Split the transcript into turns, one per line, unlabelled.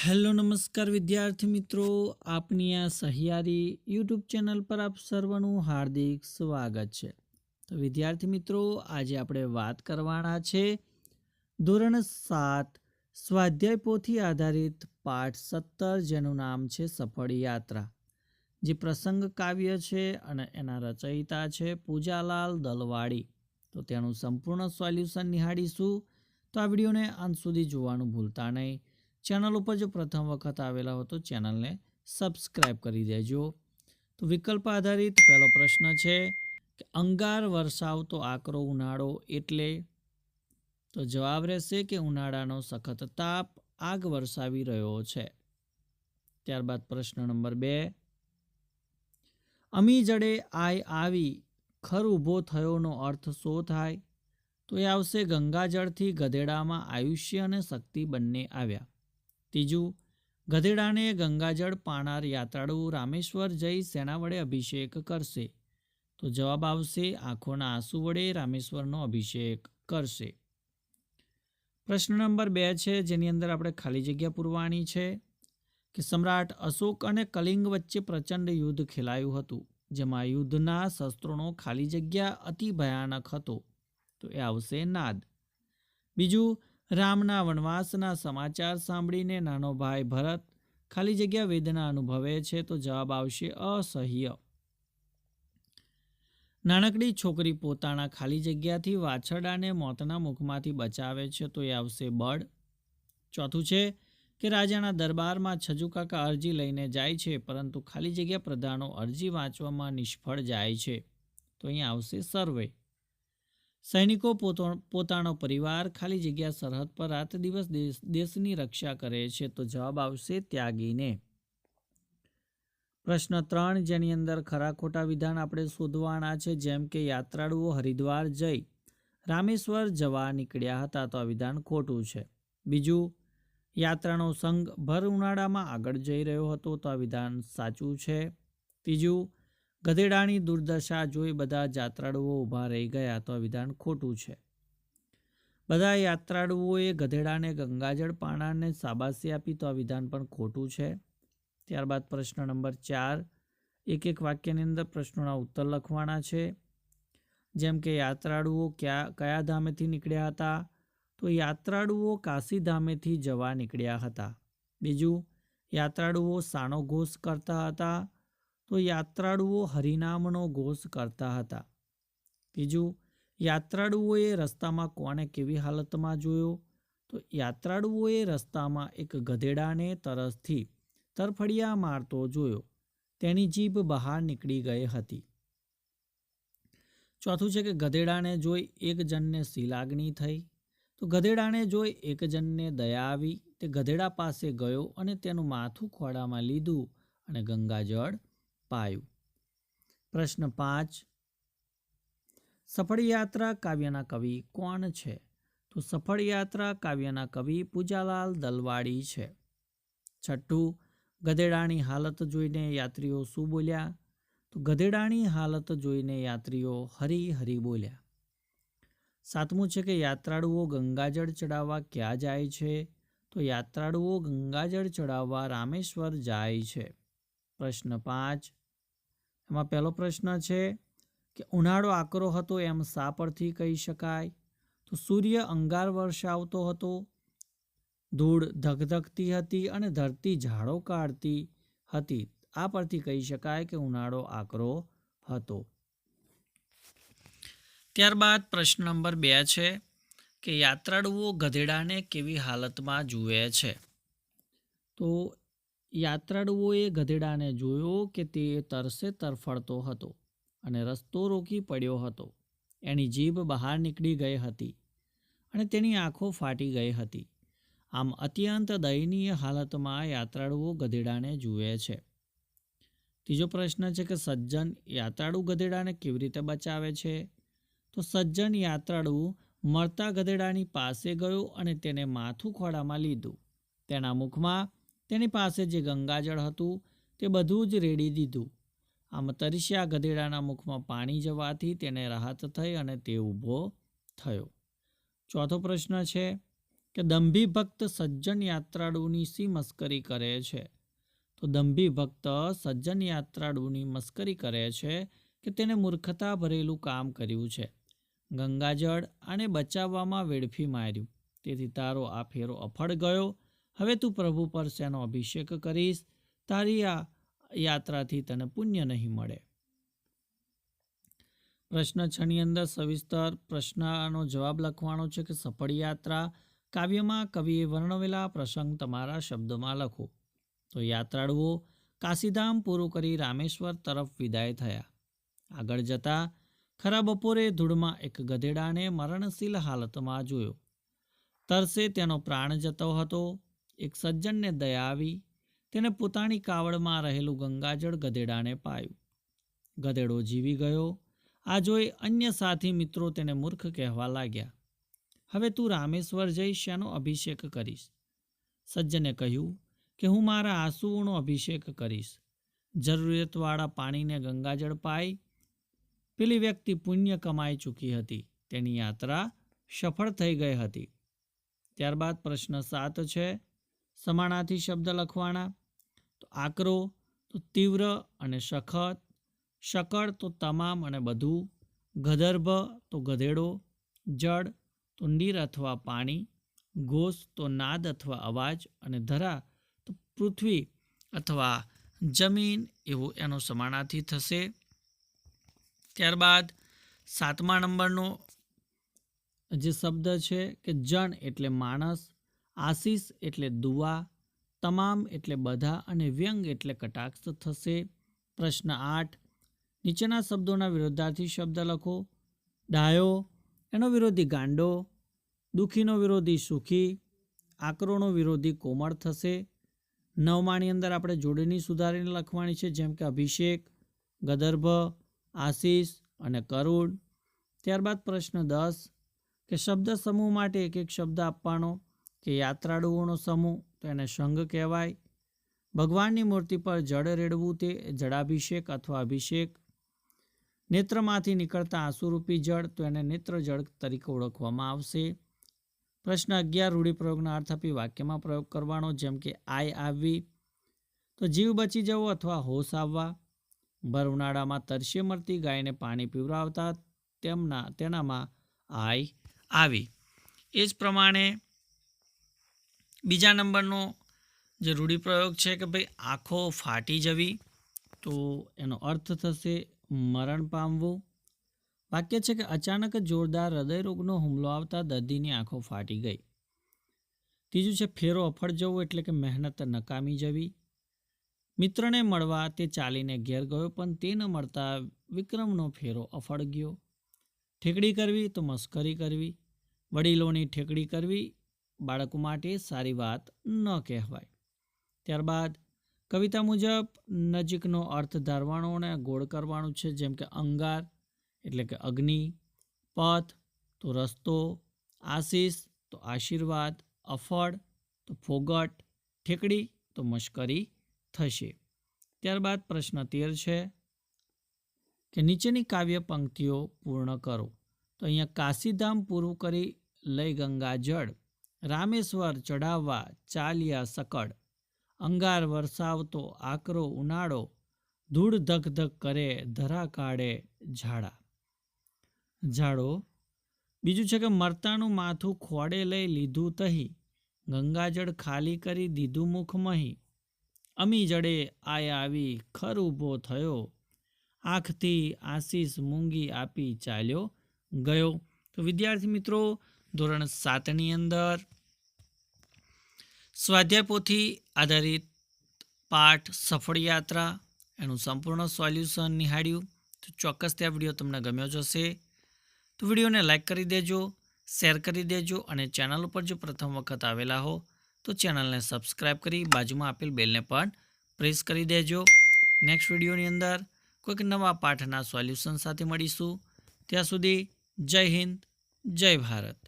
Hello નમસ્કાર વિદ્યાર્થી મિત્રો, આપની આ સહિયારી યુટ્યુબ ચેનલ પર આપ સર્વનું હાર્દિક સ્વાગત છે. તો વિદ્યાર્થી મિત્રો, આજે આપણે વાત કરવાના છે ધોરણ સાત સ્વાધ્યાય પોથી આધારિત પાઠ સત્તર, જેનું નામ છે સફળ યાત્રા. જે પ્રસંગ કાવ્ય છે અને એના રચયિતા છે પૂજાલાલ દલવાડી. તો તેનું સંપૂર્ણ સોલ્યુશન નિહાળીશું. તો આ વિડીયોને અંત સુધી જોવાનું ભૂલતા નહીં. ચેનલ ઉપર જો પ્રથમ વખત આવેલા હો તો ચેનલને સબસ્ક્રાઇબ કરી દેજો. તો વિકલ્પ આધારિત પહેલો પ્રશ્ન છે કે અંગાર વરસાવતો આકરો ઉનાળો એટલે? તો જવાબ રહેશે કે ઉનાળાનો સખત તાપ આગ વરસાવી રહ્યો છે. ત્યારબાદ પ્રશ્ન નંબર બે. અમી જડે આય આવી, ખર ઊભો થયોનો અર્થ શો થાય? તો એ આવશે ગંગાજળથી ગધેડામાં આયુષ્ય અને શક્તિ બંને આવ્યા. ત્રીજું, ગધેડાને ગંગાજળ પાણાર યાત્રાળુ રામેશ્વર જઈ સેના વડે અભિષેક કરશે. તો જવાબ આવશે, આંખોના આંસુ વડે રામેશ્વરનો અભિષેક કરશે. પ્રશ્ન નંબર બે છે, જેની અંદર આપણે ખાલી જગ્યા પૂરવાની છે, કે સમ્રાટ અશોક અને કલિંગ વચ્ચે પ્રચંડ યુદ્ધ ખેલાયું હતું, જેમાં યુદ્ધના શસ્ત્રોનો ખાલી જગ્યા અતિ ભયાનક હતો. તો એ આવશે નાદ. બીજું રામના વનવાસના સમાચાર સાંભળીને નાનો ભાઈ ભરત ખાલી જગ્યા વેદના અનુભવે છે તો જવાબ આવશે અસહ્ય. નાનકડી છોકરી પોતાના ખાલી જગ્યાથી વાછરડાને મોતના મુખમાંથી બચાવે છે તો એ આવશે બળ. ચોથું છે કે રાજાના દરબારમાં છજુકાકા અરજી લઈને જાય છે પરંતુ ખાલી જગ્યા પ્રધાનો અરજી વાંચવામાં નિષ્ફળ જાય છે. તો અહીંયા આવશે સર્વે. સૈનિકો પોતાનો પરિવાર ખાલી જગ્યા સરહદ પર રાત દિવસ દેશની રક્ષા કરે છે તો જવાબ આવશે ત્યાગીને. પ્રશ્ન ત્રણ, જેની અંદર ખરા ખોટા વિધાન આપણે શોધવાના છે, જેમ કે યાત્રાળુઓ હરિદ્વાર જઈ રામેશ્વર જવા નીકળ્યા હતા તો આ વિધાન ખોટું છે. બીજું, યાત્રાનો સંઘ ભર ઉનાળામાં આગળ જઈ રહ્યો હતો તો આ વિધાન સાચું છે. ત્રીજું ગધેડાની દુર્દશા જોઈ બધા યાત્રાળુઓ ઊભા રહી ગયા તો આ વિધાન ખોટું છે. બધા યાત્રાળુઓએ ગધેડાને ગંગાજળ પાણાને સાબાસી આપી તો આ વિધાન પણ ખોટું છે. ત્યારબાદ પ્રશ્ન નંબર ચાર, એક એક વાક્યની અંદર પ્રશ્નોના ઉત્તર લખવાના છે. જેમ કે, યાત્રાળુઓ ક્યાં, કયા ધામેથી નીકળ્યા હતા? તો યાત્રાળુઓ કાશી ધામેથી જવા નીકળ્યા હતા. બીજું, યાત્રાળુઓ સાનો ઘોષ કરતા હતા? તો યાત્રાળુઓ હરિનામનો ઘોષ કરતા હતા. બીજું, યાત્રાળુઓએ રસ્તામાં કોને કેવી હાલતમાં જોયો? તો યાત્રાળુઓએ રસ્તામાં એક ગધેડાને તરસથી તરફડિયા મારતો જોયો. તેની જીભ બહાર નીકળી ગઈ હતી. ચોથું છે કે ગધેડાને જોઈ એક જણને શિલાગ્નિ થઈ. તો ગધેડાને જોઈ એક જણને દયા આવી. તે ગધેડા પાસે ગયો અને તેનું માથું ખોળામાં લીધું અને ગંગાજળ પાયું પ્રશ્ન પાંચ. સફળ યાત્રા કાવ્યના કવિ કોણ છે? તો સફળ યાત્રા કાવ્યના કવિ પૂજાલાલ દલવાડી છે. છઠ્ઠું, ગધેડાની હાલત જોઈને યાત્રીઓ શું બોલ્યા? તો ગધેડાની હાલત જોઈને યાત્રીઓ હરી હરી બોલ્યા. સાતમું છે કે યાત્રાળુઓ ગંગાજળ ચડાવવા ક્યાં જાય છે? તો યાત્રાળુઓ ગંગાજળ ચડાવવા રામેશ્વર જાય છે. પ્રશ્ન પાંચ. એમાં પહેલો પ્રશ્ન છે કે ઉનાળો આકરો હતો એમ શા પરથી કહી શકાય? તો સૂર્ય અંગાર વર્ષાવતો હતો, ધૂળ ધગધગતી હતી અને ધરતી ઝાડો કાઢતી હતી. આ પરથી કહી શકાય કે ઉનાળો આકરો હતો. ત્યારબાદ પ્રશ્ન નંબર બે છે કે યાત્રાળુઓ ગધેડાને કેવી હાલતમાં જુએ છે? તો યાત્રાળુઓએ ગધેડાને જોયો કે તે તરસે તરફડતો હતો અને રસ્તો રોકી પડ્યો હતો. એની જીભ બહાર નીકળી ગઈ હતી અને તેની આંખો ફાટી ગઈ હતી. આમ અત્યંત દયનીય હાલતમાં યાત્રાળુઓ ગધેડાને જુએ છે. ત્રીજો પ્રશ્ન છે કે સજ્જન યાત્રાળુ ગધેડાને કેવી રીતે બચાવે છે? તો સજ્જન યાત્રાળુ મળતા ગધેડાની પાસે ગયો અને તેને માથું ખોળામાં લીધું. તેના મુખમાં તેની પાસે જે ગંગાજળ હતું તે બધું જ રેડી દીધું. આમ તરસ્યા ગધેડાના મુખમાં પાણી જવાથી તેને રાહત થઈ અને તે ઊભો થયો. ચોથો પ્રશ્ન છે કે દંભી ભક્ત સજ્જન યાત્રાળુની સી મસ્કરી કરે છે? તો દંભી ભક્ત સજ્જન યાત્રાળુની મસ્કરી કરે છે કે તેને મૂર્ખતા ભરેલું કામ કર્યું છે? ગંગાજળ આને બચાવવામાં વેડફી માર્યું. તેથી તારો આ ફેરો અફળ ગયો હવે તું પ્રભુ પર શેનો અભિષેક કરીશ, તારી આ યાત્રાથી તને પુણ્ય નહીં મળે. પ્રશ્ન છની અંદર સવિસ્તર પ્રશ્નનો જવાબ લખવાનો છે કે સફળ યાત્રા કાવ્યમાં કવિએ વર્ણવેલા પ્રસંગ તમારા શબ્દમાં લખો. તો યાત્રાળુઓ, કાશીધામ પૂરું કરી રામેશ્વર તરફ વિદાય થયા. આગળ જતા ખરા બપોરે ધૂળમાં એક ગધેડાને મરણશીલ હાલતમાં જોયો. તરસે તેનો પ્રાણ જતો હતો. એક સજ્જનને દયા આવી, તેને પોતાની કાવડમાં રહેલું ગંગાજળ ગધેડાને પાયું. ગધેડો જીવી ગયો. આ જોઈ અન્ય સાથી મિત્રો તેને મૂર્ખ કહેવા લાગ્યા. હવે તું રામેશ્વર જઈ શેનો અભિષેક કરીશ? સજ્જને કહ્યું કે, હું મારા આંસુઓનો અભિષેક કરીશ. જરૂરિયાતવાળા પાણીને ગંગાજળ પાઈ, પેલી વ્યક્તિ પુણ્ય કમાઈ ચૂકી હતી. તેની યાત્રા સફળ થઈ ગઈ હતી. ત્યારબાદ પ્રશ્ન સાત છે સમાનાર્થી શબ્દ લખવાના. તો આકરો, તો તીવ્ર અને સખત. શકળ, તો તમામ અને બધું. ગધર્ભ, તો ગધેડો. જળ તો નીર અથવા પાણી. ઘોષ, તો નાદ અથવા અવાજ. અને ધરા, તો પૃથ્વી અથવા જમીન એવું એનો સમાનાર્થી થશે. ત્યારબાદ સાતમા નંબરનો જે શબ્દ છે કે જણ એટલે માણસ. આશીષ એટલે દુઆ તમામ એટલે બધા અને વ્યંગ એટલે કટાક્ષ થશે. પ્રશ્ન આઠ, નીચેના શબ્દોના વિરોધાર્થી શબ્દ લખો. ડાયો, એનો વિરોધી ગાંડો. દુઃખીનો વિરોધી સુખી. આકરોનો વિરોધી કોમળ થશે. નવમાની અંદર આપણે જોડણી સુધારીને લખવાની છે, જેમ કે અભિષેક, ગદર્ભ, આશીષ અને કરુણ. ત્યારબાદ પ્રશ્ન દસ, કે શબ્દ સમૂહ માટે એક એક શબ્દ આપવાનો. કે યાત્રાળુઓનો સમૂહ, તો એને સંઘ કહેવાય. ભગવાનની મૂર્તિ પર જળ રેડવું તે જળાભિષેક અથવા અભિષેક. નેત્રમાંથી નીકળતા આંસુરૂપી જળ, તો એને નેત્ર જળ તરીકે ઓળખવામાં આવશે. પ્રશ્ન અગિયાર, રૂઢિપ્રયોગના અર્થ આપી વાક્યમાં પ્રયોગ કરવાનો, જેમ કે આય આવવી. તો જીવ બચી જવો અથવા હોશ આવવા. ભર ઉનાળામાં તરસે મરતી ગાયને પાણી પીવડાવતા તેમના, તેનામાં આય આવી. એ જ પ્રમાણે બીજા નંબરનો જે રૂઢિપ્રયોગ છે કે ભાઈ આંખો ફાટી જવી, તો એનો અર્થ થશે મરણ પામવું. વાક્ય છે કે અચાનક જોરદાર હૃદયરોગનો હુમલો આવતા દર્દીની આંખો ફાટી ગઈ. ત્રીજું છે ફેરો અફળ જવું એટલે કે મહેનત નકામી જવી. મિત્રને મળવા તે ચાલીને ઘેર ગયો, પણ તે ન મળતા વિક્રમનો ફેરો અફળ ગયો. ઠેકડી કરવી તો મસ્કરી કરવી. વડીલોની ઠેકડી કરવી બાળકો માટે સારી વાત ન કહેવાય. ત્યારબાદ કવિતા મુજબ નજીકનો અર્થ ધારવાનો અને ગોળ કરવાનું છે, જેમ કે અંગાર, એટલે કે અગ્નિ, પથ, તો રસ્તો, આશીષ, તો આશીર્વાદ, અફળ, તો ફોગટ, ઠેકડી, તો મશ્કરી થશે. ત્યારબાદ પ્રશ્ન તેર છે કે નીચેની કાવ્ય પંક્તિઓ પૂર્ણ કરો. તો અહીંયા કાશીધામ પૂરું કરી લઈ ગંગા જળ રામેશ્વર ચઢાવવા ચાલ્યા સકળ. અંગાર વરસાવતો, આકરો ઉનાળો, ધૂળ ધક ધક કરે ધરા કાઢે ઝાડા. ઝાડો, બીજું છે કે મરતાનું માથું ખોડે લઈ લીધું તહી, ગંગાજળ ખાલી કરી દીધું મુખ મહી. અમી જડે આય આવી ખર ઊભો થયો, આંખથી આશીષ મૂંગી આપી ચાલ્યો ગયો. તો વિદ્યાર્થી મિત્રો ધોરણ સાતની અંદર. સ્વાધ્યાય પોથી આધારિત પાઠ સફળ યાત્રા, એનું સંપૂર્ણ સોલ્યુશન નિહાળ્યું. તો ચોક્કસ ત્યાં વીડિયો તમને ગમ્યો જ હશે. તો વિડીયોને લાઇક કરી દેજો, શેર કરી દેજો અને ચેનલ ઉપર જો પ્રથમ વખત આવેલા હો, તો ચેનલને સબસ્ક્રાઈબ કરી બાજુમાં આપેલ બેલને પણ પ્રેસ કરી દેજો. નેક્સ્ટ વિડીયોની અંદર કોઈક નવા પાઠના સોલ્યુશન સાથે મળીશું. ત્યાં સુધી જય હિન્દ, જય ભારત.